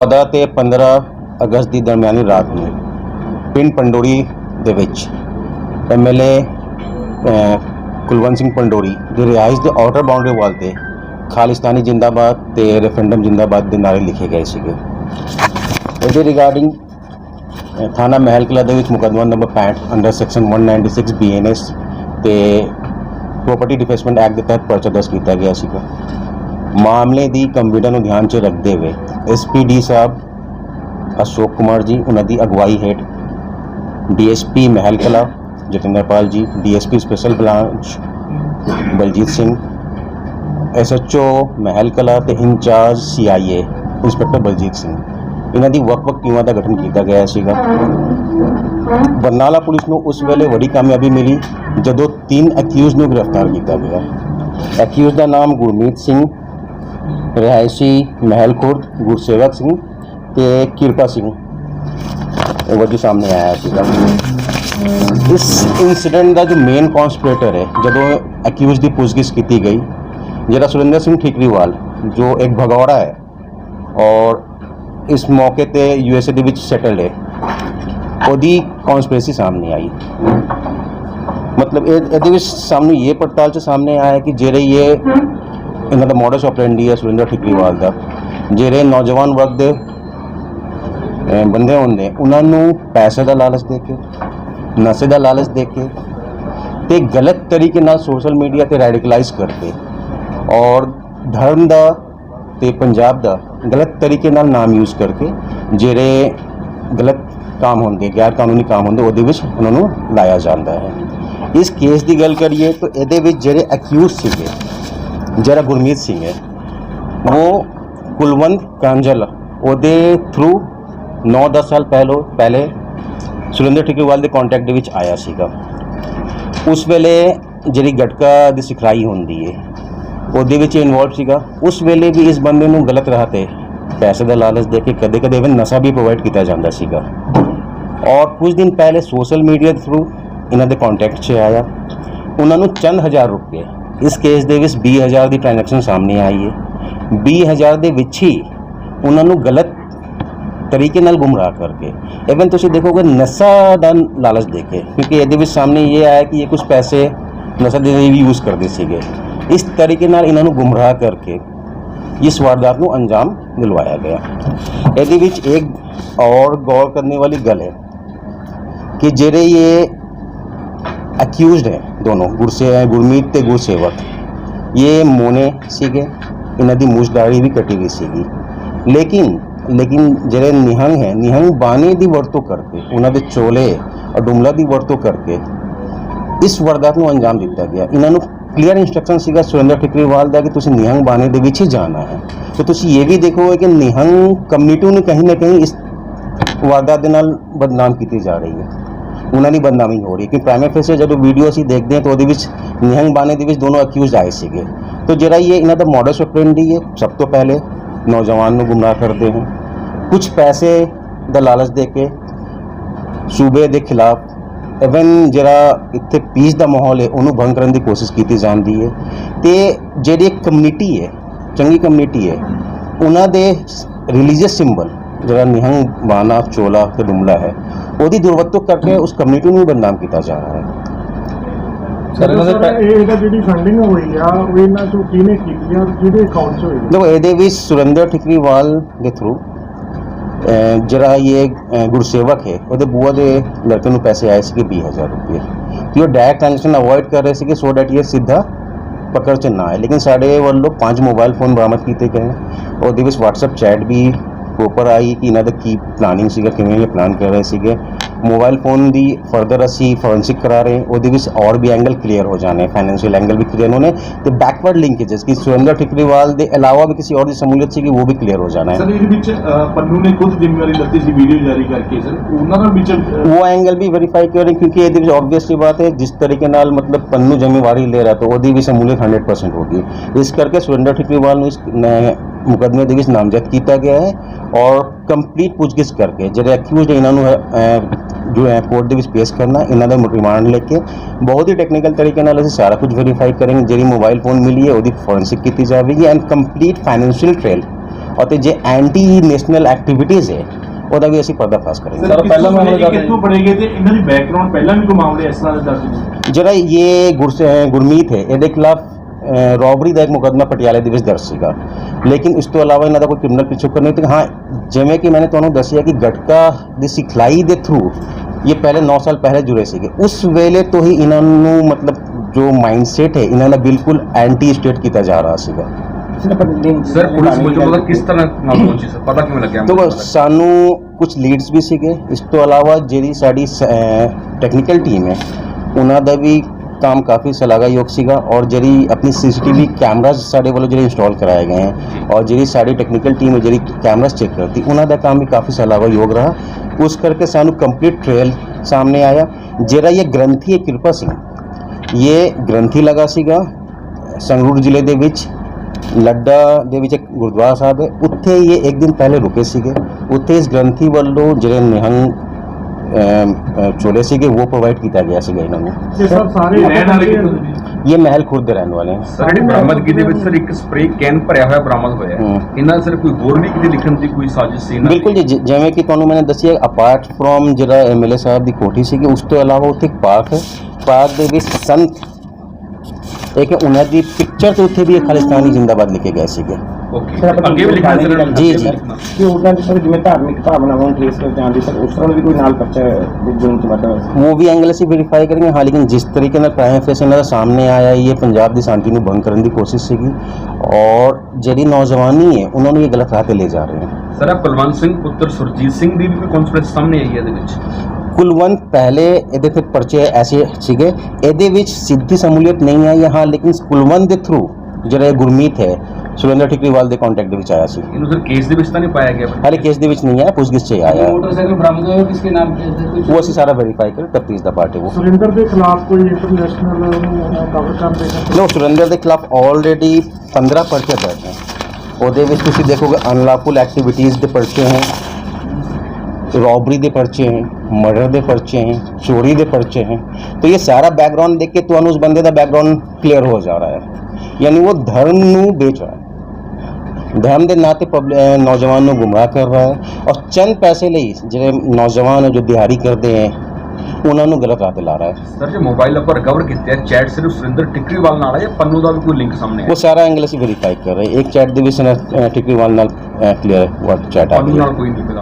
14 ਤੇ 15 ਅਗਸਤ ਦੀ ਦਰਮਿਆਨੀ ਰਾਤ ਨੂੰ ਪਿੰਡ ਪੰਡੋਰੀ ਦੇ ਵਿੱਚ ਐਮਐਲਏ ਕੁਲਵੰਤ ਸਿੰਘ ਪੰਡੋਰੀ ਦੇ ਰਿਹਾਇਸ਼ ਦੇ ਆਊਟਰ ਬਾਉਂਡਰੀ ਵਾਲ ਤੇ ਖਾਲਿਸਤਾਨੀ ਜਿੰਦਾਬਾਦ ਤੇ ਰੈਫਰੈਂਡਮ ਜਿੰਦਾਬਾਦ ਦੇ ਨਾਰੇ ਲਿਖੇ ਗਏ ਸੀਗੇ। ਇਹਦੇ ਰਿਗਾਰਡਿੰਗ ਥਾਣਾ ਮਹਿਲ ਕਲਾ ਦੇ ਵਿੱਚ ਮੁਕੱਦਮਾ ਨੰਬਰ 65 ਅੰਡਰ ਸੈਕਸ਼ਨ 196 ਬੀਐਨਐਸ ਤੇ ਪ੍ਰੋਪਰਟੀ ਡਿਫੈਸਟਮੈਂਟ ਐਕਟ ਦੇ ਤਹਿਤ ਪਰਚਾ ਦਰਜ ਕੀਤਾ ਗਿਆ ਸੀਗਾ। ਮਾਮਲੇ ਦੀ ਗੰਭੀਰਤਾ ਨੂੰ ਧਿਆਨ 'ਚ ਰੱਖਦੇ ਹੋਏ ਐਸਪੀਡੀ ਸਾਹਿਬ, ਅਸ਼ੋਕ ਕੁਮਾਰ ਜੀ, ਉਹਨਾਂ ਦੀ ਅਗਵਾਈ ਹੇਠ DSP Mehal Kalan Jatinderpal ji DSP special branch Baljit Singh SHO Mehal Kalan ਤੇ incharge CIA inspector Baljit Singh. ਇਹਨਾਂ ਦੀ ਵੱਖ-ਵੱਖ ਟੀਮਾਂ ਦਾ ਗਠਨ ਕੀਤਾ ਗਿਆ ਸੀਗਾ। ਬਰਨਾਲਾ ਪੁਲਿਸ ਨੂੰ ਉਸ ਵੇਲੇ ਵੱਡੀ ਕਾਮਯਾਬੀ ਮਿਲੀ, ਜਦੋਂ ਤਿੰਨ ਅਕਿਊਜ਼ ਨੂੰ ਗ੍ਰਿਫਤਾਰ ਕੀਤਾ ਗਿਆ। ਅਕਿਊਜ਼ ਦਾ ਨਾਮ ਗੁਰਮੀਤ ਸਿੰਘ ਰਿਹਾਇਸ਼ੀ ਮਹਿਲ ਖੁਰਦ, ਗੁਰਸੇਵਕ ਸਿੰਘ ਤੇ ਕਿਰਪਾ ਸਿੰਘ। ਉਹ ਵਜੂ ਸਾਹਮਣੇ ਆਇਆ ਸੀਗਾ। ਇਸ ਇਨਸੀਡੈਂਟ ਦਾ ਜੋ ਮੇਨ ਕਨਸਪੀਰੇਟਰ ਹੈ, ਜਦੋਂ ਅਕਿਊਜ਼ ਦੀ ਪੁੱਛਗਿੱਛ ਕੀਤੀ ਗਈ, ਜਿਹੜਾ ਸੁਰਿੰਦਰ ਸਿੰਘ ਠੀਕਰੀਵਾਲ, ਜੋ ਇੱਕ ਭਗੌੜਾ ਹੈ ਔਰ ਇਸ ਮੌਕੇ ਤੇ ਯੂਐਸਏ ਦੇ ਵਿੱਚ ਸੈਟਲਡ ਹੈ, ਉਹਦੀ ਕਨਸਪੀਰੇਸੀ ਸਾਹਮਣੇ ਆਈ। ਮਤਲਬ ਇਹ, ਇਹਦੇ ਵਿੱਚ ਸਾਹਮਣੇ ਇਹ ਪੜਤਾਲ ਚ ਸਾਹਮਣੇ ਆਇਆ ਕਿ ਜਿਹੜੇ ਇਹ ਇਹਨਾਂ ਦਾ ਮੋਡਸ ਆਪਰੈਂਡੀ ਹੈ ਸੁਰਿੰਦਰ ਠੀਕਰੀਵਾਲ ਦਾ। ਜਿਹੜੇ ਨੌਜਵਾਨ ਵਰਗ ਦੇ ਅਹ, ਬੰਦੇ ਹੁੰਦੇ ਉਹਨਾਂ ਨੂੰ ਪੈਸੇ ਦਾ ਲਾਲਚ ਦੇ ਕੇ ਨਸ਼ੇ ਦਾ ਲਾਲਚ ਦੇ ਕੇ ਤੇ ਗਲਤ ਤਰੀਕੇ ਨਾਲ ਸੋਸ਼ਲ ਮੀਡੀਆ ਤੇ ਰੈਡੀਕਲਾਈਜ਼ ਕਰਕੇ ਔਰ ਧਰਮ ਦਾ ਤੇ ਪੰਜਾਬ ਦਾ ਗਲਤ ਤਰੀਕੇ ਨਾਲ ਨਾਮ ਯੂਜ਼ ਕਰਕੇ ਜਿਹੜੇ ਗਲਤ ਕੰਮ ਹੁੰਦੇ ਗੈਰ ਕਾਨੂੰਨੀ ਕੰਮ ਹੁੰਦੇ ਉਹਦੇ ਵਿੱਚ ਉਹਨਾਂ ਨੂੰ ਲਾਇਆ ਜਾਂਦਾ ਹੈ। ਇਸ ਕੇਸ ਦੀ ਗੱਲ ਕਰੀਏ ਤਾਂ ਇਹਦੇ ਵਿੱਚ ਜਿਹੜੇ ਅਕਿਊਜ਼ ਸੀਗੇ ਜਿਹੜਾ ਗੁਰਮੀਤ ਸਿੰਘ ਹੈ ਉਹ ਕੁਲਵੰਤ ਕਾਂਜਲ ਉਹਦੇ ਥਰੂ 9-10 ਸਾਲ ਪਹਿਲੋ ਪਹਿਲੇ ਸੁਰਿੰਦਰ ਠਿਕਰੀਵਾਲ ਦੇ ਕੰਟੈਕਟ ਦੇ ਵਿੱਚ ਆਇਆ ਸੀਗਾ ਉਸ ਵੇਲੇ ਜਿਹੜੀ ਗਟਕਾ ਦੀ ਸਿਖਲਾਈ ਹੁੰਦੀ ਹੈ ਉਹਦੇ ਵਿੱਚ ਇਨਵੋਲਵ ਸੀਗਾ ਉਸ ਵੇਲੇ ਵੀ ਇਸ ਬੰਦੇ ਨੂੰ ਗਲਤ ਰਾਹ ਤੇ ਪੈਸੇ ਦਾ ਲਾਲਚ ਦੇ ਕੇ ਕਦੇ ਕਦੇ ਇਵਨ ਨਸ਼ਾ ਵੀ ਪ੍ਰੋਵਾਈਡ ਕੀਤਾ ਜਾਂਦਾ ਸੀਗਾ ਔਰ ਕੁਝ ਦਿਨ ਪਹਿਲੇ ਸੋਸ਼ਲ ਮੀਡੀਆ ਦੇ ਥਰੂ ਇਹਨਾਂ ਦੇ ਕੰਟੈਕਟ 'ਚ ਆਇਆ ਉਹਨਾਂ ਨੂੰ ਚੰਦ ਹਜ਼ਾਰ ਰੁਪਏ ਇਸ ਕੇਸ ਦੇ ਵਿੱਚ 20000 ਦੀ ਟ੍ਰਾਂਜੈਕਸ਼ਨ ਸਾਹਮਣੇ ਆਈ ਹੈ। 20000 ਦੇ ਵਿੱਚ ਹੀ ਉਹਨਾਂ ਨੂੰ ਗਲਤ ਤਰੀਕੇ ਨਾਲ ਗੁੰਮਰਾਹ ਕਰਕੇ ਇਵਨ ਤੁਸੀਂ ਦੇਖੋਗੇ ਨਸ਼ਾ ਦਾ ਲਾਲਚ ਦੇ ਕੇ ਕਿਉਂਕਿ ਇਹਦੇ ਵਿੱਚ ਸਾਹਮਣੇ ਇਹ ਆਇਆ ਕਿ ਇਹ ਕੁਝ ਪੈਸੇ ਨਸ਼ਾ ਦੇ ਲਈ ਵੀ ਯੂਜ਼ ਕਰਦੇ ਸੀਗੇ। ਇਸ ਤਰੀਕੇ ਨਾਲ ਇਹਨਾਂ ਨੂੰ ਗੁੰਮਰਾਹ ਕਰਕੇ ਇਸ ਵਾਰਦਾਤ ਨੂੰ ਅੰਜਾਮ ਦਿਲਵਾਇਆ ਗਿਆ। ਇਹਦੇ ਵਿੱਚ ਇੱਕ ਔਰ ਗੌਰ ਕਰਨੇ ਵਾਲੀ ਗੱਲ ਹੈ ਕਿ ਜਿਹੜੇ ਇਹ ਅਕਿਊਜ਼ਡ ਹੈ ਦੋਨੋਂ ਗੁਰਸੇ ਗੁਰਮੀਤ ਤੇ ਗੁਰਸੇਵਕ ਇਹ ਮੋਨੇ ਸੀਗੇ ਇਹਨਾਂ ਦੀ ਮੁੱਛ ਵੀ ਕੱਟੀ ਗਈ ਸੀਗੀ ਲੇਕਿਨ ਲੇਕਿਨ ਜਿਹੜੇ ਨਿਹੰਗ ਹੈ ਨਿਹੰਗ ਬਾਣੇ ਦੀ ਵਰਤੋਂ ਕਰਕੇ ਉਹਨਾਂ ਦੇ ਚੋਲੇ ਔਰ ਡੁਮਲਾ ਦੀ ਵਰਤੋਂ ਕਰਕੇ ਇਸ ਵਾਰਦਾਤ ਨੂੰ ਅੰਜਾਮ ਦਿੱਤਾ ਗਿਆ ਇਹਨਾਂ ਨੂੰ ਕਲੀਅਰ ਇਨਸਟਰਕਸ਼ਨ ਸੀਗਾ ਸੁਰਿੰਦਰ ਠਿਕਰੀਵਾਲ ਦਾ ਕਿ ਤੁਸੀਂ ਨਿਹੰਗ ਬਾਣੇ ਦੇ ਵਿੱਚ ਹੀ ਜਾਣਾ ਹੈ ਤੇ ਤੁਸੀਂ ਇਹ ਵੀ ਦੇਖੋ ਕਿ ਨਿਹੰਗ ਕਮਿਊਨਿਟੀ ਨੂੰ ਕਹੀਂ ਨਾ ਕਹੀਂ ਇਸ ਵਾਰਦਾਤ ਦੇ ਨਾਲ ਬਦਨਾਮ ਕੀਤੀ ਜਾ ਰਹੀ ਹੈ ਉਹਨਾਂ ਦੀ ਬਦਨਾਮੀ ਹੋ ਰਹੀ ਹੈ ਕਿ ਪ੍ਰਾਈਮਰੀ ਫੇਸ ਜਦੋਂ ਵੀਡੀਓ ਅਸੀਂ ਦੇਖਦੇ ਹਾਂ ਤਾਂ ਉਹਦੇ ਵਿੱਚ ਨਿਹੰਗ ਬਾਣੇ ਦੇ ਵਿੱਚ ਦੋਨੋਂ ਅਕਿਊਜ਼ ਆਏ ਸੀਗੇ। ਤਾਂ ਜਿਹੜਾ ਇਹ ਇਹਨਾਂ ਦਾ ਮੋਡਸ ਆਪਰੈਂਡੀ ਹੈ, ਸਭ ਤੋਂ ਪਹਿਲੇ ਨੌਜਵਾਨ ਨੂੰ ਗੁੰਮਰਾਹ ਕਰਦੇ ਹਨ ਕੁਝ ਪੈਸੇ ਦਾ ਲਾਲਚ ਦੇ ਕੇ ਸੂਬੇ ਦੇ ਖਿਲਾਫ ਇਵਨ ਜਿਹੜਾ ਇੱਥੇ ਪੀਸ ਦਾ ਮਾਹੌਲ ਹੈ, ਉਹਨੂੰ ਭੰਗ ਕਰਨ ਦੀ ਕੋਸ਼ਿਸ਼ ਕੀਤੀ ਜਾਂਦੀ ਹੈ। ਤੇ ਜਿਹੜੀ ਕਮਿਊਨਿਟੀ ਹੈ, ਚੰਗੀ ਕਮਿਊਨਿਟੀ ਹੈ, ਉਹਨਾਂ ਦੇ ਰਿਲੀਜੀਅਸ ਸਿੰਬਲ ਜਿਹੜਾ ਨਿਹੰਗ ਬਾਣਾ ਚੋਲਾ ਤੇ ਡੁਮਲਾ ਹੈ ਉਹਦੀ ਦੁਰਵਰਤੋਂ ਕਰਕੇ ਉਸ ਕਮਿਊਨਿਟੀ ਨੂੰ ਵੀ ਬਦਨਾਮ ਕੀਤਾ ਜਾ ਰਿਹਾ ਹੈ। ਸਰ ਇਹਨਾਂ ਦੇ ਇਹ ਇਹਦਾ ਜਿਹੜੀ ਫੰਡਿੰਗ ਹੋਈ ਆ ਉਹ ਇਹਨਾਂ ਚੋਂ ਕਿਹਨੇ ਕੀਤੀ ਆ ਜਿਹਦੇ ਅਕਾਊਂਟ 'ਚ ਹੋਈ ਆ? ਦੇਖੋ ਇਹਦੇ ਵਿੱਚ ਸੁਰਿੰਦਰ ਠਿਕਰੀਵਾਲ ਦੇ ਥਰੂ ਜਿਹੜਾ ਇਹ ਅਹ, ਗੁਰਸੇਵਕ ਹੈ ਉਹਦੇ ਬੂਆ ਦੇ ਲੜਕੇ ਨੂੰ ਪੈਸੇ ਆਏ ਸੀਗੇ 20000 ਰੁਪਏ। ਤੇ ਉਹ ਡਾਇਰੈਕਟ ਟ੍ਰਾਂਜੈਕਸ਼ਨ ਅਵੋਇਡ ਕਰ ਰਹੇ ਸੀਗੇ ਸੋ ਡੈਟ ਇਹ ਸਿੱਧਾ ਪਕੜ ਚ ਨਾ ਆਏ। ਲੇਕਿਨ ਸਾਡੇ ਵੱਲੋਂ ਪੰਜ ਮੋਬਾਈਲ ਫੋਨ ਬਰਾਮਦ ਕੀਤੇ ਗਏ। ਉਹਦੇ ਵਿੱਚ WhatsApp ਚੈਟ ਵੀ ਪ੍ਰੋਪਰ ਆਈ ਕਿ ਇਹਨਾਂ ਦਾ ਕੀ ਪਲਾਨਿੰਗ ਸੀਗਾ ਕਿਵੇਂ ਇਹ ਪਲਾਨ ਕਰ ਰਹੇ ਸੀਗੇ। ਮੋਬਾਈਲ ਫੋਨ ਦੀ ਫਰਦਰ ਅਸੀਂ ਫੋਰੈਂਸਿਕ ਕਰਾ ਰਹੇ ਉਹਦੇ ਵਿੱਚ ਔਰ ਵੀ ਐਂਗਲ ਕਲੀਅਰ ਹੋ ਜਾਣੇ ਫਾਈਨੈਂਸ਼ੀਅਲ ਐਂਗਲ ਵੀ ਕਲੀਅਰ ਹੋਣੇ ਤੇ ਬੈਕਵਰਡ ਲਿੰਕੇजेस ਕਿ ਸੁਰਿੰਦਰ ਠਿਕਰੀਵਾਲ ਦੇ ਇਲਾਵਾ ਵੀ ਕਿਸੇ ਹੋਰ ਦੀ ਸਮੂਲੀਅਤ ਸੀ ਕਿ ਉਹ ਵੀ ਕਲੀਅਰ ਹੋ ਜਾਣਾ ਹੈ। ਸਰ ਇਹਦੇ ਵਿੱਚ ਪੰਨੂ ਨੇ ਖੁਦ ਜ਼ਿੰਮੇਵਾਰੀ ਲੱਤੀ ਸੀ ਵੀਡੀਓ ਜਾਰੀ ਕਰਕੇ ਸਰ। ਉਹਨਾਂ ਦਾ ਵਿੱਚ ਉਹ ਐਂਗਲ ਵੀ ਵੈਰੀਫਾਈ ਕਰ ਰਹੇ ਕਿਉਂਕਿ ਇਹਦੇ ਵਿੱਚ ਆਬਵੀਅਸਲੀ ਬਾਤ ਹੈ ਜਿਸ ਤਰੀਕੇ ਨਾਲ ਮਤਲਬ ਪੰਨੂ ਜ਼ਿੰਮੇਵਾਰੀ ਲੈ ਰਿਹਾ ਤਾਂ ਉਹਦੀ ਵੀ ਸਮੂਲੀਅਤ 100% ਹੋਗੀ ਇਸ ਕਰਕੇ ਸੁਰਿੰਦਰ ਠਿਕਰੀਵਾਲ ਨੂੰ ਇਸ ਮੁਕੱਦਮੇ ਦੇ ਵਿੱਚ ਨਾਮਜ਼ਦ ਕੀਤਾ ਗਿਆ ਹੈ ਔਰ ਕੰਪਲੀਟ ਪੁੱਛਗਿੱਛ ਕਰਕੇ ਜਿਹੜੇ ਅਕਿਊਜ਼ਡ ਇਹਨਾਂ ਨੂੰ ਜੋ ਹੈ ਕੋਰਟ ਦੇ ਵਿੱਚ ਪੇਸ਼ ਕਰਨਾ ਇਹਨਾਂ ਦਾ ਰਿਮਾਂਡ ਲੈ ਕੇ ਬਹੁਤ ਹੀ ਟੈਕਨੀਕਲ ਤਰੀਕੇ ਨਾਲ ਅਸੀਂ ਸਾਰਾ ਕੁਝ ਵੈਰੀਫਾਈ ਕਰਾਂਗੇ ਜਿਹੜੀ ਮੋਬਾਈਲ ਫੋਨ ਮਿਲੀ ਹੈ ਉਹਦੀ ਫੋਰੈਂਸਿਕ ਕੀਤੀ ਜਾਵੇਗੀ ਐਂਡ ਕੰਪਲੀਟ ਫਾਈਨੈਂਸ਼ੀਅਲ ਟ੍ਰੇਲ ਅਤੇ ਜੇ ਐਂਟੀ ਨੈਸ਼ਨਲ ਐਕਟੀਵਿਟੀਜ਼ ਹੈ ਉਹਦਾ ਵੀ ਅਸੀਂ ਪਰਦਾਫਾਸ਼ ਕਰਾਂਗੇ। ਸਰ ਪਹਿਲਾਂ ਮਾਮਲੇ ਕਿੱਥੋਂ ਪੜੇਗੇ ਤੇ ਇਹਨਾਂ ਦੀ ਬੈਕਗ੍ਰਾਉਂਡ ਪਹਿਲਾਂ ਵੀ ਕੋਈ ਮਾਮਲੇ ਇਸ ਤਰ੍ਹਾਂ ਦੇ ਦਰਜ ਜਿਹੜਾ ਇਹ ਗੁਰਮੀਤ ਹੈ ਇਹਦੇ ਖਿਲਾਫ ਰੋਬਰੀ ਦਾ ਇੱਕ ਮੁਕੱਦਮਾ ਪਟਿਆਲੇ ਦੇ ਵਿੱਚ ਦਰਜ ਸੀਗਾ। ਲੇਕਿਨ ਇਸ ਤੋਂ ਇਲਾਵਾ ਇਹਨਾਂ ਦਾ ਕੋਈ ਕ੍ਰਿਮੀਨਲ ਪਿਛੋਕੜ ਨਹੀਂ ਤੇ ਹਾਂ ਜਿਵੇਂ ਕਿ ਮੈंने ਤੁਹਾਨੂੰ ਦੱਸਿਆ ਕਿ ਗਟਕਾ ਦੀ ਸਿਖਲਾਈ ਦੇ ਥਰੂ ਇਹ ਪਹਿਲੇ 9 ਸਾਲ ਪਹਿਲੇ ਜੁੜੇ ਸੀਗੇ। ਉਸ ਵੇਲੇ ਤੋਂ ਹੀ ਇਹਨਾਂ ਨੂੰ ਮਤਲਬ ਜੋ ਮਾਈਂਡਸੈਟ ਹੈ ਇਹਨਾਂ ਦਾ ਬਿਲਕੁਲ ਐਂਟੀ ਸਟੇਟ ਕੀਤਾ ਜਾ ਰਿਹਾ ਸੀਗਾ। ਸਰ ਪੁਲਿਸ ਮੌਜੂਦਾ ਕਿਸ ਤਰ੍ਹਾਂ ਨਾਲ ਪਹੁੰਚੀ ਸਰ ਪਤਾ ਕਿਵੇਂ ਲੱਗਿਆ? ਦੇਖੋ ਸਾਨੂੰ ਕੁਝ ਲੀਡਸ ਵੀ ਸੀਗੇ। ਇਸ ਤੋਂ ਇਲਾਵਾ ਜਿਹੜੀ ਸਾਡੀ ਟੈਕਨੀਕਲ ਟੀਮ ਹੈ ਉਹਨਾਂ ਦਾ ਵੀ ਕੰਮ ਕਾਫੀ ਸ਼ਲਾਘਾਯੋਗ ਸੀਗਾ ਔਰ ਜਿਹੜੀ ਆਪਣੀ ਸੀਸੀਟੀਵੀ ਕੈਮਰਾਜ਼ ਸਾਡੇ ਵੱਲੋਂ ਜਿਹੜੇ ਇੰਸਟਾਲ ਕਰਾਏ ਗਏ ਹੈ ਔਰ ਜਿਹੜੀ ਸਾਡੀ ਟੈਕਨੀਕਲ ਟੀਮ ਹੈ ਜਿਹੜੀ ਕੈਮਰਾਜ਼ ਚੈੱਕ ਕਰਦੀ ਉਹਨਾਂ ਦਾ ਕੰਮ ਵੀ ਕਾਫੀ ਸ਼ਲਾਘਾਯੋਗ ਰਹਾ। ਉਸ ਕਰਕੇ ਸਾਨੂੰ ਕੰਪਲੀਟ ਟ੍ਰੇਲ ਸਾਹਮਣੇ ਆਇਆ। ਜਿਹੜਾ ਇਹ ਗ੍ਰੰਥੀ ਹੈ ਕਿਰਪਾ ਸਿੰਘ ਇਹ ਗ੍ਰੰਥੀ ਲਗਾ ਸੀਗਾ ਸੰਗਰੂਰ ਜ਼ਿਲ੍ਹੇ ਦੇ ਵਿੱਚ ਲੱਡਾ ਦੇ ਵਿੱਚ ਇੱਕ ਗੁਰਦੁਆਰਾ ਸਾਹਿਬ ਹੈ। ਉੱਥੇ ਇਹ ਇੱਕ ਦਿਨ ਪਹਿਲੇ ਰੁਕੇ ਸੀਗੇ। ਉੱਥੇ ਇਸ ਗ੍ਰੰਥੀ ਵੱਲੋਂ ਜਿਹੜੇ ਨਿਹੰਗ ਚੋਲੇ ਸੀਗੇ ਉਹ ਪ੍ਰੋਵਾਈਡ ਕੀਤਾ ਗਿਆ ਸੀਗਾ ਇਹਨਾਂ ਨੂੰ ਇਹ ਸਰ ਸਾਰੇ ਰਹਿਣ ਵਾਲੇ ਕਿੱਥੋਂ ਦੇ ਨੇ? ਇਹ ਮਹਿਲ ਖੁਰਦ ਦੇ ਰਹਿਣ ਵਾਲੇ ਹਨ ਸਰ ਜਿਹੜੀ ਬਰਾਮਦਗੀ ਦੇ ਵਿੱਚ ਸਰ ਇੱਕ ਸਪਰੇ ਕੈਨ ਭਰਿਆ ਹੋਇਆ ਬਰਾਮਦ ਹੋਇਆ ਹੈ। ਇਹਨਾਂ ਦਾ ਸਰ ਕੋਈ ਹੋਰ ਵੀ ਕਿਤੇ ਲਿਖਣ ਦੀ ਕੋਈ ਸਾਜ਼ਿਸ਼ ਸੀ ਇਹਨਾਂ ਦੀ? ਬਿਲਕੁਲ ਜੀ ਜਿ- ਜਿਵੇਂ ਕਿ ਤੁਹਾਨੂੰ ਮੈंने ਦੱਸਿਆ ਅਪਾਰਟ ਫਰੋਮ ਜਿਹੜਾ ਐਮਐਲਏ ਸਾਹਿਬ ਦੀ ਕੋਠੀ ਸੀਗੀ ਉਸ ਤੋਂ ਇਲਾਵਾ ਉੱਥੇ ਇੱਕ ਪਾਰਕ ਹੈ ਪਾਰਕ ਦੇ ਵਿੱਚ ਸੰਤ ਇੱਕ ਉਹਨਾਂ ਦੀ ਪਿਕਚਰ ਤੇ ਉੱਥੇ ਵੀ ਇਹ ਖਾਲਿਸਤਾਨੀ ਜ਼ਿੰਦਾਬਾਦ ਲਿਖੇ ਗਏ ਸੀਗੇ ਓਕੇ ਅੱਗੇ ਵੀ ਲਿਖਣਾ ਸਰ ਇਹਨਾਂ ਨੇ? ਜੀ, ਜੀ। ਕਿ ਉਹਨਾਂ ਦੀ ਸਰ ਜਿਵੇਂ ਧਾਰਮਿਕ ਭਾਵਨਾਵਾਂ ਨੂੰ ਠੇਸ ਕਰ ਜਾਂਦੀ ਸਰ ਉਸ ਤਰ੍ਹਾਂ ਦਾ ਵੀ ਕੋਈ ਨਾਲ ਪਰਚਾ ਜੁਰਮ ਚ ਵਾਧਾ ਹੋਇਆ ਸੀ वो भी एंगल से वेरीफाई करेंगे हाँ लेकिन जिस तरीके ਨਾਲ ਕ੍ਰਾਈਮ ਫੇਸ ਇਹਨਾਂ ਦਾ ਸਾਹਮਣੇ ਆਇਆ ਇਹ ਪੰਜਾਬ ਦੀ ਸ਼ਾਂਤੀ ਨੂੰ ਭੰਗ ਕਰਨ ਦੀ ਕੋਸ਼ਿਸ਼ ਸੀਗੀ ਔਰ ਜਿਹੜੀ ਨੌਜਵਾਨੀ ਹੈ ਉਹਨਾਂ ਨੂੰ ਇਹ ਗਲਤ ਰਾਹ ਤੇ ਲੈ ਜਾ ਰਹੇ ਹਨ ਸਰ ਇਹ ਕੁਲਵੰਤ ਸਿੰਘ ਪੁੱਤਰ ਸੁਰਜੀਤ ਸਿੰਘ ਦੀ ਵੀ ਕੋਈ ਕੌਨਫਰੰਸ ਸਾਹਮਣੇ ਆਈ ਹੈ ਇਹਦੇ ਵਿੱਚ ਕੁਲਵੰਤ ਪਹਿਲੇ ਇਹਦੇ ਤੇ ਪਰਚੇ ਐਸੇ ਸੀਗੇ ਇਹਦੇ ਵਿੱਚ ਸਿੱਧੀ ਸਮੂਲੀਅਤ ਨਹੀਂ ਆਈ ਹੈ ਹਾਂ ਲੇਕਿਨ ਕੁਲਵੰਤ ਦੇ ਥਰੂ ਜਿਹੜਾ ਇਹ ਗੁਰਮੀਤ ਹੈ ਸੁਰਿੰਦਰ ਠਿਕਰੀਵਾਲ ਦੇ ਕੰਟੈਕਟ ਦੇ ਵਿੱਚ ਆਇਆ ਸੀ। ਇਹਨੂੰ ਸਰ ਕੇਸ ਦੇ ਵਿੱਚ ਤਾਂ ਨਹੀਂ ਪਾਇਆ ਗਿਆ? ਹਾਲੇ ਕੇਸ ਦੇ ਵਿੱਚ ਨਹੀਂ ਆਇਆ ਪੁੱਛਗਿੱਛ 'ਚ ਆਇਆ। ਹੈ। ਮੋਟਰਸਾਈਕਲ ਬਰਾਮਦ ਹੋਇਆ ਕਿਸਕੇ ਨਾਮ ਤੇ ਕੁਝ ਉਹ ਅਸੀਂ ਸਾਰਾ ਵੈਰੀਫਾਈ ਕਰ ਤਫਤੀਸ਼ ਦਾ ਪਾਰਟ ਹੈ ਉਹ। ਸੁਰਿੰਦਰ ਦੇ ਖਿਲਾਫ ਕੋਈ ਇੰਟਰਨੈਸ਼ਨਲ ਕਵਰ ਕਰਦੇ ਨੇ? ਲੋ ਸੁਰਿੰਦਰ ਦੇ ਖਿਲਾਫ ਆਲਰੇਡੀ 15 ਪਰਚੇ ਦਰਜ ਹੈ ਉਹਦੇ ਵਿੱਚ ਤੁਸੀਂ ਦੇਖੋਗੇ ਅਨਲਾਫੁਲ ਐਕਟੀਵਿਟੀਜ਼ ਦੇ ਪਰਚੇ ਹੈ ਰੋਬਰੀ ਦੇ ਪਰਚੇ ਹੈ ਮਰਡਰ ਦੇ ਪਰਚੇ ਹੈ ਚੋਰੀ ਦੇ ਪਰਚੇ ਹੈ। तो ਇਹ ਸਾਰਾ ਬੈਕਗ੍ਰਾਉਂਡ ਦੇਖ ਕੇ ਤੁਹਾਨੂੰ ਉਸ ਬੰਦੇ ਦਾ ਬੈਕਗ੍ਰਾਉਂਡ ਕਲੀਅਰ ਹੋ ਜਾ ਰਿਹਾ ਹੈ। ਯਾਨੀ ਉਹ ਧਰਮ ਨੂੰ ਵੇਚ ਰਿਹਾ ਹੈ। ਧਰਮ ਦੇ ਨਾਂ ਤੇ ਨੌਜਵਾਨ ਨੂੰ ਗੁੰਮਰਾਹ ਕਰ ਰਿਹਾ ਹੈ ਔਰ ਚੰਦ ਪੈਸੇ ਲਈ ਜਿਹੜੇ ਨੌਜਵਾਨ ਜੋ ਦਿਹਾੜੀ ਕਰਦੇ ਹੈ ਉਹਨਾਂ ਨੂੰ ਗਲਤ ਰਾਹ ਤੇ ਲਾ ਰਿਹਾ ਹੈ ਸਰ ਜੇ ਮੋਬਾਈਲ ਆਪਾਂ ਰਿਕਵਰ ਕੀਤੇ ਚੈਟ ਸਿਰਫ ਸੁਰਿੰਦਰ ਟਿਕਰੀਵਾਲ ਨਾਲ ਹੈ ਜਾਂ ਪੰਨੂ ਦਾ ਵੀ ਕੋਈ ਲਿੰਕ ਸਾਹਮਣੇ ਉਹ ਸਾਰਾ ਐਂਗਲ ਅਸੀਂ ਵੈਰੀਫਾਈ ਕਰ ਰਹੇ ਇੱਕ ਚੈਟ ਦੇ ਵਿੱਚ ਟਿਕਰੀਵਾਲ ਨਾਲ ਕਲੀਅਰ ਵਾਟ ਚੈਟ ਆ ਪੰਨੂ ਨਾਲ ਕੋਈ ਨਹੀਂ